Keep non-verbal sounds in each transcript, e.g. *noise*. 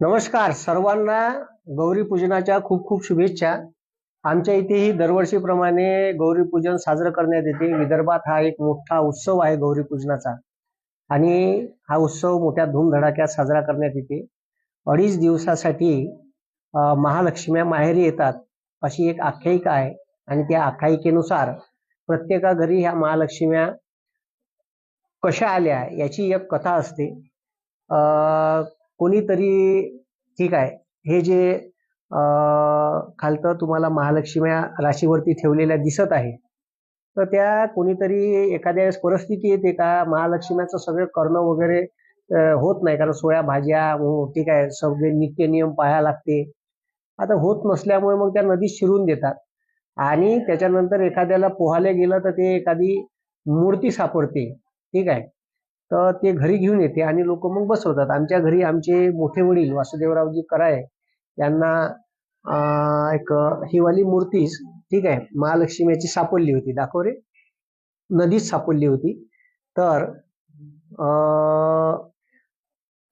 नमस्कार सर्वांना गौरी पूजनाच्या खूप खूप शुभेच्छा. आमच्या इथेही दरवर्षीप्रमाणे गौरी पूजन साजरं करण्यात येते. विदर्भात हा एक मोठा उत्सव आहे गौरी पूजनाचा. आणि हा उत्सव मोठ्या धूमधडाक्यात साजरा करण्यात येते. अडीच दिवसासाठी महालक्ष्म्या माहेरी येतात. अशी एक आख्यायिका आहे. आणि त्या आख्यायिकेनुसार प्रत्येका घरी ह्या महालक्ष्म्या कशा आल्या याची एक कथा असते. अं, कोणीतरी ठीक आहे. हे जे खालतं तुम्हाला महालक्ष्म्या राशीवरती ठेवलेल्या दिसत आहे. तर त्या कोणीतरी एखाद्या वेळेस परिस्थिती येते का? महालक्ष्म्याचं सगळं करणं वगैरे होत नाही. कारण सोया भाज्या हो, ठीक आहे सगळे नित्य नियम पाहायला लागते. आता होत नसल्यामुळे मग त्या नदीत शिरून देतात. आणि त्याच्यानंतर एखाद्याला पोहायला गेलं तर ते एखादी मूर्ती सापडते. ठीक आहे. तर ते घरी घेऊन येते आणि लोक मग बसवतात. आमच्या घरी आमचे मोठे वडील वासुदेवरावजी कराय यांना एक हिवाली मूर्तीच ठीक आहे महालक्ष्मीची सापडली होती. दाखव रे. नदीत सापडली होती. तर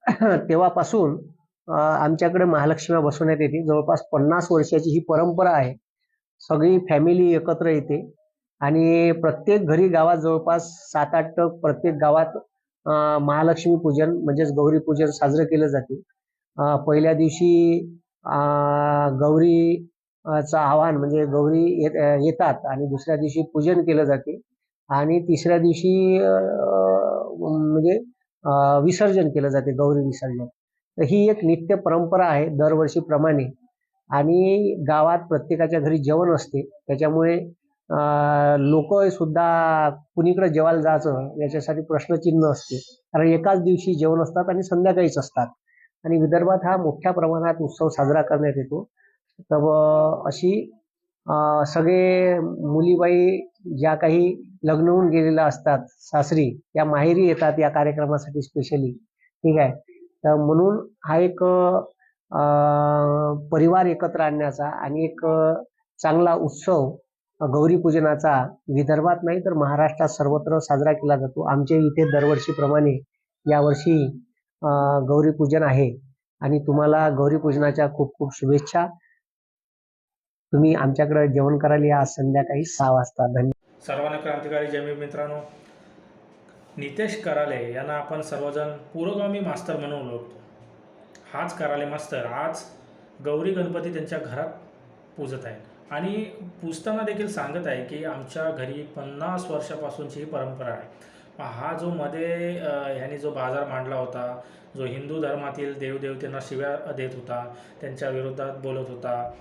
*clears throat* तेव्हापासून आमच्याकडे महालक्ष्म्या बसवण्यात येते. जवळपास पन्नास वर्षाची ही परंपरा आहे. सगळी फॅमिली एकत्र येते. आणि प्रत्येक घरी गावात जवळपास सात आठ प्रत्येक गावात महालक्ष्मी पूजन म्हणजेच गौरी पूजन साजरं केलं जाते. पहिल्या दिवशी गौरी चं आव्हान म्हणजे गौरी येतात आणि दुसऱ्या दिवशी पूजन केलं जाते. आणि तिसऱ्या दिवशी म्हणजे विसर्जन केलं जाते गौरी विसर्जन. तर ही एक नित्य परंपरा आहे दरवर्षीप्रमाणे. आणि गावात प्रत्येकाच्या घरी जेवण असते. त्याच्यामुळे लोक सुद्धा कुणीकडे जेवायला जायचं याच्यासाठी प्रश्नचिन्ह असते. कारण एकाच दिवशी जेवण असतात आणि संध्याकाळीच असतात. आणि विदर्भात हा मोठ्या प्रमाणात उत्सव साजरा करण्यात येतो. तर अशी सगळे मुलीबाई ज्या काही लग्न होऊन गेलेल्या असतात सासरी या माहेरी येतात या कार्यक्रमासाठी स्पेशली ठीक आहे? तर म्हणून हा एक परिवार एकत्र आणण्याचा आणि एक चांगला उत्सव गौरी पूजनाचा विदर्भात नाही तर महाराष्ट्रात सर्वत्र साजरा केला जातो. आमच्या इथे दरवर्षीप्रमाणे यावर्षी गौरीपूजन गौरी पूजन आहे. आणि तुम्हाला गौरी पूजनाच्या खूप खूप शुभेच्छा. तुम्ही आमच्याकडे जेवण करायला या संध्याकाळी सहा वाजता. धन्यवाद सर्वांना क्रांतिकारी जमीन मित्रांनो. नितेश कराले यांना आपण सर्वजण पुरोगामी मास्तर म्हणून ओळखतो. हाच कराले मास्तर आज गौरी गणपती त्यांच्या घरात पूजत आहेत. आणि पूजताना देखील सांगत आहे की आमच्या घरी पन्नास वर्षापासूनची ही परंपरा आहे. हा जो मध्ये ह्याने ह्यांनी जो बाजार मांडला होता जो हिंदू धर्मातील देवदेवतेंना शिव्या देत होता त्यांच्या विरोधात बोलत होता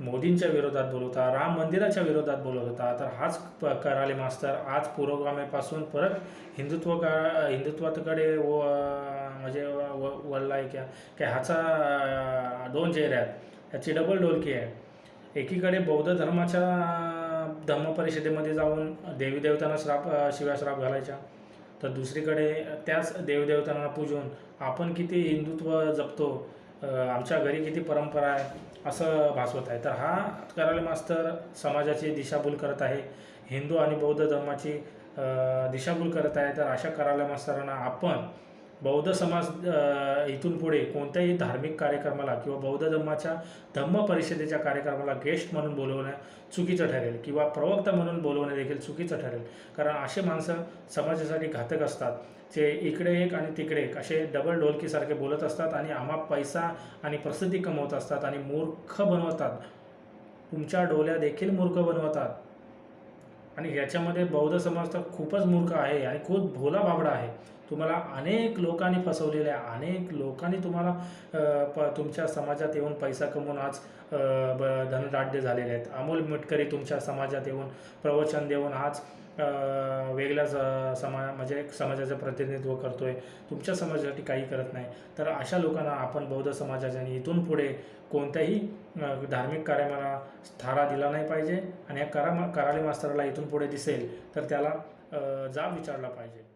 मोदींच्या विरोधात बोलत होता राम मंदिराच्या विरोधात बोलत होता तर हाच प कराले मास्तर आज पुरोगामीपासून परत हिंदुत्व का हिंदुत्वाकडे व म्हणजे व व- वळला आहे क्या की ह्याचा दोन चेहरे आहेत. ह्याची डबल डोलकी आहे. एकीकडे बौद्ध धर्माच्या धम्म परिषदेमध्ये जाऊन देवीदेवतांना श्राप शिव्या श्राप घालायच्या. तर दुसरीकडे त्याच देवदेवतांना पूजून आपण किती हिंदुत्व जपतो आमच्या घरी किती परंपरा आहे असं भासवत आहे. तर हा करायला मास्तर समाजाची दिशाभूल करत आहे. हिंदू आणि बौद्ध धर्माची दिशाभूल करत आहे. तर अशा करायला मास्तरांना आपण बौद्ध समाज इथून पुढे कोणत्याही धार्मिक कार्यक्रमाला किंवा बौद्ध धर्माच्या धम्म परिषदेच्या कार्यक्रमाला गेस्ट म्हणून बोलवणं चुकीचं ठरेल किंवा प्रवक्ता म्हणून बोलवणं देखील चुकीचं ठरेल. कारण असे माणसं समाजासाठी घातक असतात. जे इकडे एक आणि तिकडे एक असे डबल ढोलकीसारखे बोलत असतात आणि आम्हा पैसा आणि प्रसिद्धी कमवत असतात आणि मूर्ख बनवतात. तुमच्या डोल्या देखील मूर्ख बनवतात. आणि ह्याच्यामध्ये बौद्ध समाज तर खूपच मूर्ख आहे आणि खूप भोला बाबडा आहे. तुम्हाला अनेक लोकांनी फसवलेले आहे. अनेक लोकांनी तुम्हाला प तुमच्या समाजात येऊन पैसा कमवून आज ब धनदाढ्य झालेले आहेत. अमोल मिटकरी तुमच्या समाजात येऊन प्रवचन देऊन आज वेगळ्या वेगळ्याच समा म्हणजे एक समाजाचं प्रतिनिधित्व करतोय. तुमच्या समाजासाठी काही करत नाही. तर अशा लोकांना आपण बौद्ध समाजाच्याने इथून पुढे कोणत्याही धार्मिक कार्याला थारा दिला नाही पाहिजे. आणि या करा कराली मास्तराला इथून पुढे दिसेल तर त्याला जाब विचारला पाहिजे.